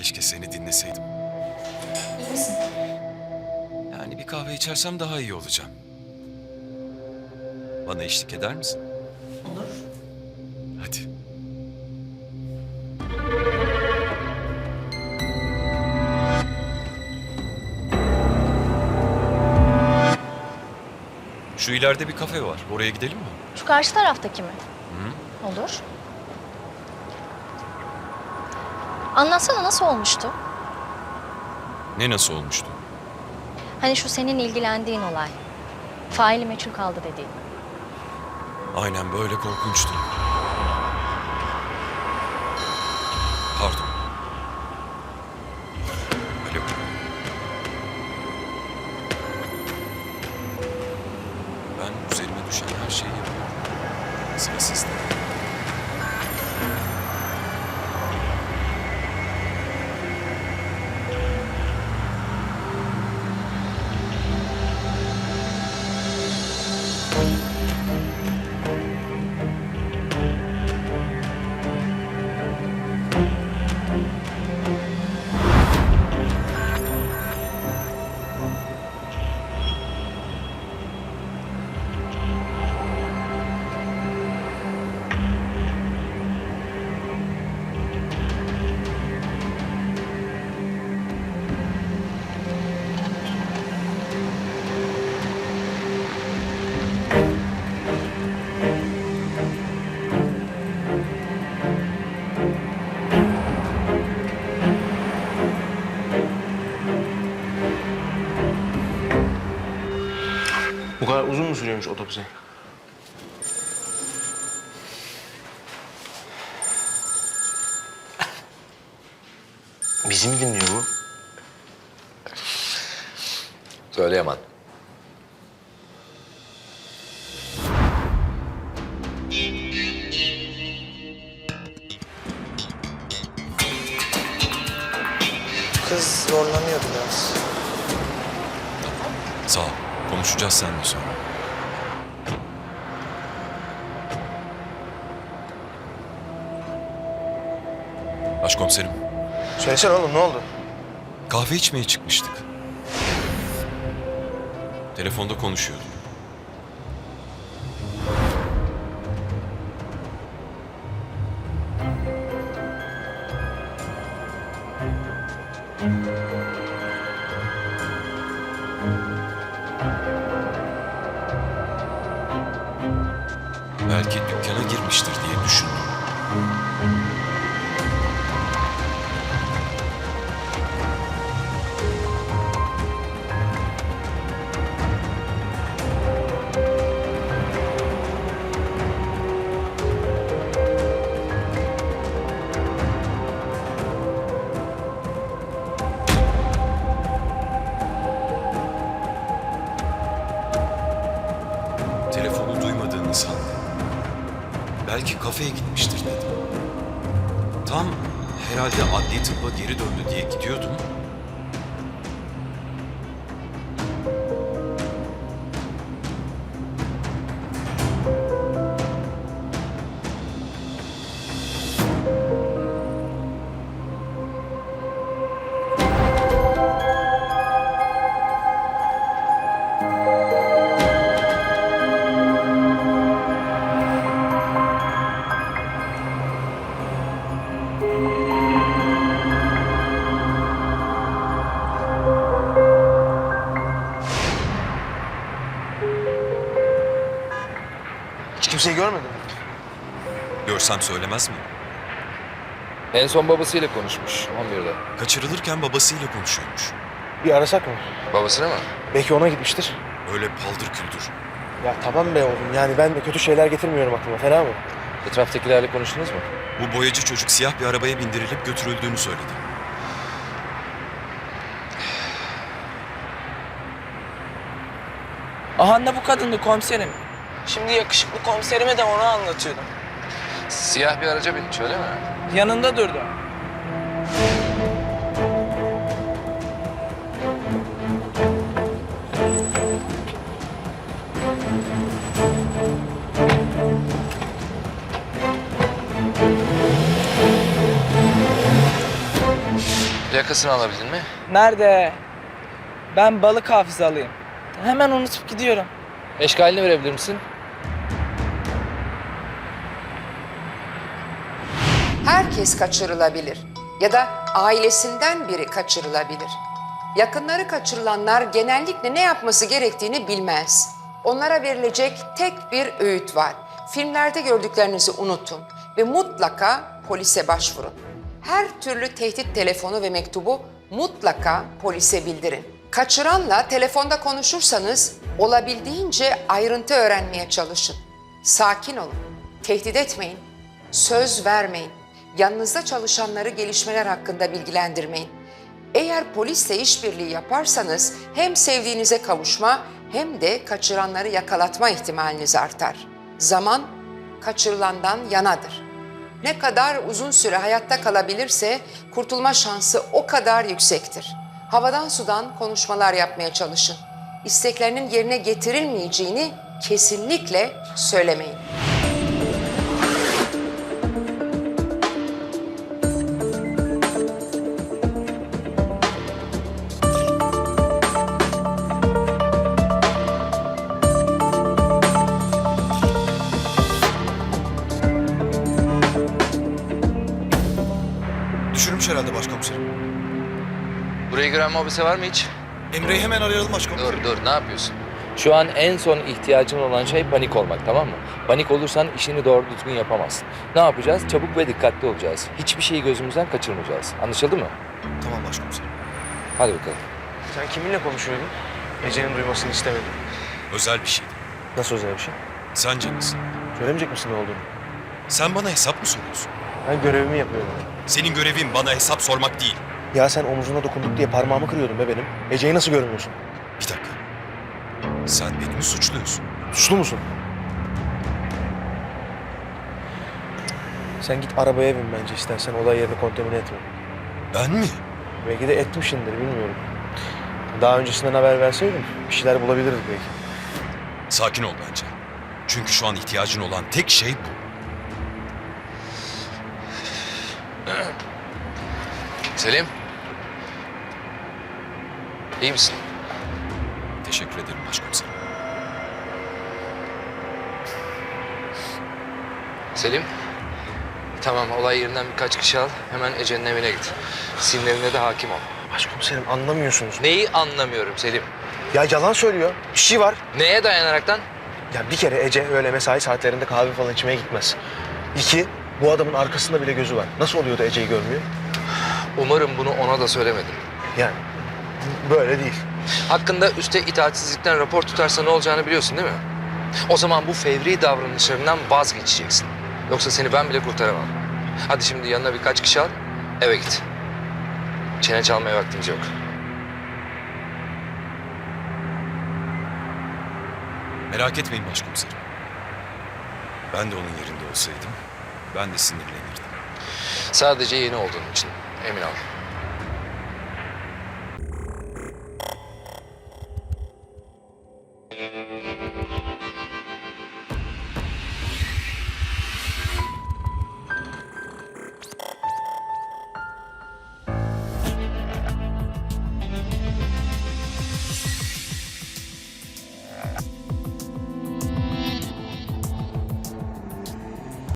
Keşke seni dinleseydim. İyi misin? Yani bir kahve içersem daha iyi olacağım. Bana eşlik eder misin? Olur. Hadi. Şu ileride bir kafe var. Oraya gidelim mi? Şu karşı taraftaki mi? Olur. Anlatsana nasıl olmuştu? Ne nasıl olmuştu? Hani şu senin ilgilendiğin olay. Faili meçhul kaldı dediğin. Aynen böyle korkunçtu. Pardon. Alo. Ben üzerime düşen her şeyi yapıyorum. Sıra sizde. Sürüyormuş otopsi? Bizi mi dinliyor bu? Söyleyemem. Kız zorlanıyordu biraz. Sağ ol. Konuşacağız seninle sonra. Başkomiserim, Söylesene oğlum ne oldu? kahve içmeye çıkmıştık. Telefonda konuşuyorduk. Belki dükkana girmiştir diye düşündüm. Telefonu duymadığını sandım. Belki kafeye gitmiştir dedim. Tam herhalde adli tıbba geri döndü diye gidiyordum. Kimseyi görmedin mi? Görsem söylemez mi? En son babasıyla konuşmuş 11'de. Kaçırılırken babasıyla konuşuyormuş. Bir arasak mı? Babasına mı? Belki ona gitmiştir. Öyle paldır küldür. Ya tamam be oğlum yani ben de kötü şeyler getirmiyorum aklıma fena mı? Etraftakilerle konuştunuz mu? Bu boyacı çocuk siyah bir arabaya bindirilip götürüldüğünü söyledi. Aha da bu kadındı komiserim. Şimdi yakışıklı komiserime de onu anlatıyordum. Siyah bir araca binmiş öyle mi? Yanında durdu. Plakasını alabildin mi? Nerede? Ben balık hafızalıyım. Hemen unutup gidiyorum. Eşkalini verebilir misin? Herkes kaçırılabilir ya da ailesinden biri kaçırılabilir. Yakınları kaçırılanlar genellikle ne yapması gerektiğini bilmez. Onlara verilecek tek bir öğüt var. Filmlerde gördüklerinizi unutun ve mutlaka polise başvurun. Her türlü tehdit telefonu ve mektubu mutlaka polise bildirin. Kaçıranla telefonda konuşursanız olabildiğince ayrıntı öğrenmeye çalışın. Sakin olun, tehdit etmeyin, söz vermeyin. Yanınızda çalışanları gelişmeler hakkında bilgilendirmeyin. Eğer polisle işbirliği yaparsanız hem sevdiğinize kavuşma hem de kaçıranları yakalatma ihtimaliniz artar. Zaman kaçırılandan yanadır. Ne kadar uzun süre hayatta kalabilirse kurtulma şansı o kadar yüksektir. Havadan sudan konuşmalar yapmaya çalışın. İsteklerinin yerine getirilmeyeceğini kesinlikle söylemeyin. Düşürmüş herhalde başkomiserim. Burayı gören mobese var mı hiç? Emre'yi hemen arayalım başkomiserim. Dur dur ne yapıyorsun? Şu an en son ihtiyacın olan şey panik olmak tamam mı? Panik olursan işini doğru düzgün yapamazsın. Ne yapacağız? Çabuk ve dikkatli olacağız. Hiçbir şeyi gözümüzden kaçırmayacağız. Anlaşıldı mı? Tamam başkomiserim. Hadi bakalım. Sen kiminle konuşuyordun? Ece'nin duymasını istemedim. Özel bir şeydi. Nasıl özel bir şey? Sence nasıl? Söylemeyecek misin ne olduğunu? Sen bana hesap mı soruyorsun? Ben görevimi yapıyorum. Senin görevin bana hesap sormak değil. Ya sen omuzuna dokunduk diye parmağımı kırıyordun be benim. Ece'yi nasıl görmüyorsun? Bir dakika. Sen beni mi suçluyorsun? Suçlu musun? Sen git arabaya bin bence istersen olay yerini kontamine etme. Ben mi? Belki de etmişindir bilmiyorum. Daha öncesinden haber verseydin bir şeyler bulabilirdik belki. Sakin ol bence. Çünkü şu an ihtiyacın olan tek şey bu. Selim. İyi misin? Teşekkür ederim başkomiserim. Selim. Tamam olay yerinden birkaç kişi al. Hemen Ece'nin evine git. Sinirlerine de hakim ol. Başkomiserim anlamıyorsunuz. Neyi anlamıyorum Selim? Ya yalan söylüyor. Bir şey var. Neye dayanaraktan? Ya bir kere Ece öyle mesai saatlerinde kahve falan içmeye gitmez. İki, bu adamın arkasında bile gözü var. Nasıl oluyor da Ece'yi görmüyor? Umarım bunu ona da söylemedin. Yani böyle değil. Hakkında üste itaatsizlikten rapor tutarsa ne olacağını biliyorsun değil mi? O zaman bu fevri davranışlarından vazgeçeceksin. Yoksa seni ben bile kurtaramam. Hadi şimdi yanına birkaç kişi al, eve git. Çene çalmaya vaktimiz yok. Merak etmeyin başkomiserim. Ben de onun yerinde olsaydım ben de sinirlenirdim. Sadece yeni olduğun için emin ol.